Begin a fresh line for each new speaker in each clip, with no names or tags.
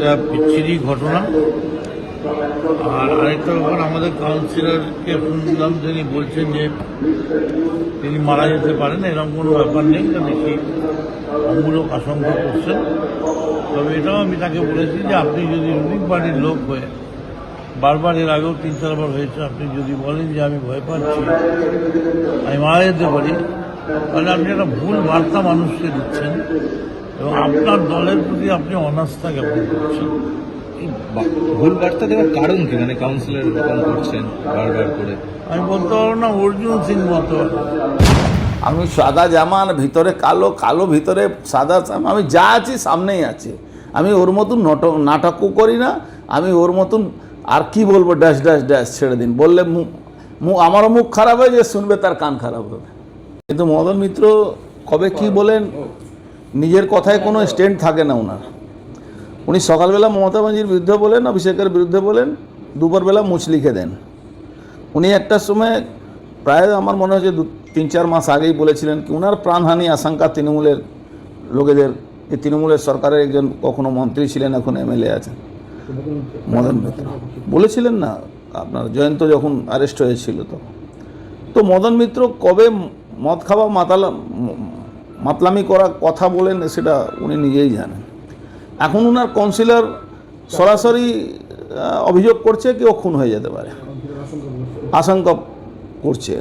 এটা বিচ্ছিরি ঘটনা। আর আরেকটা ব্যাপার, আমাদের কাউন্সিলরকে শুনলাম তিনি বলছেন যে তিনি মারা যেতে পারেন, এরকম কোনো ব্যাপার নেই, এটা বেশি অমূলক আশঙ্কা করছেন। তবে এটাও আমি তাকে বলেছি যে আপনি যদি রুলিং পার্টির লোক হয়ে, বারবার এর আগেও তিন চারবার হয়েছে, আপনি যদি বলেন যে আমি ভয় পাচ্ছি, আমি মারা যেতে পারি, তাহলে আপনি একটা ভুল বার্তা মানুষকে দিচ্ছেন। এবং আপনার দলের প্রতি আপনি অনাস্থা জ্ঞাপন করছেন
ভুল বার্তা দেওয়ার কারণ কি? মানে কাউন্সিলর এরকম করছেন বারবার করে।
আমি বলতে পারব না অর্জুন সিং মতো।
আমি সাদা জামা আর ভিতরে কালো কালো ভিতরে সাদা আমি যা আছি সামনেই আছে। আমি ওর মতন নটক নাটকও করি না আমি ওর মতন আর কি বলব ড্যাশ ড্যাশ ড্যাশ ছেড়ে দিন। বললে মুখ মুখ আমারও মুখ খারাপ হয় যে শুনবে তার কান খারাপ হবে। কিন্তু মদন মিত্র কবে কি বলেন নিজের কথায় কোনো স্ট্যান্ড থাকে না ওনার। উনি সকালবেলা মমতা ব্যানার্জির বিরুদ্ধে বলেন অভিষেকের বিরুদ্ধে বলেন দুপুরবেলা মুছ লিখে দেন। উনি একটা সময় প্রায় আমার মনে হচ্ছে দু, তিন, চার মাস আগেই বলেছিলেন কি ওনার প্রাণহানি আশঙ্কা তৃণমূলের লোকেদের। এই তৃণমূলের সরকারের একজন কখনো মন্ত্রী ছিলেন, এখন এমএলএ আছেন। মদন মিত্র। বলেছিলেন না, আপনার জয়ন্ত যখন অ্যারেস্ট হয়েছিল তো তো মদন মিত্র কবে মদ খাওয়া মাতালা মাতলামি করা কথা বলেন, সেটা উনি নিজেই জানেন। এখন ওনার কাউন্সিলর সরাসরি অভিযোগ করছে কি ও খুন হয়ে যেতে পারে। আশঙ্কা করছে।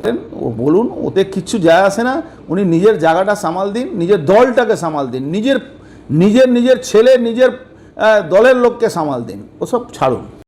ও বলুন, ওতে কিচ্ছু যায় আসে না। উনি নিজের জায়গাটা সামাল দিন, নিজের দলটাকে সামাল দিন, নিজের নিজের নিজের ছেলে, নিজের দলের লোককে সামাল দিন, ওসব ছাড়ুন।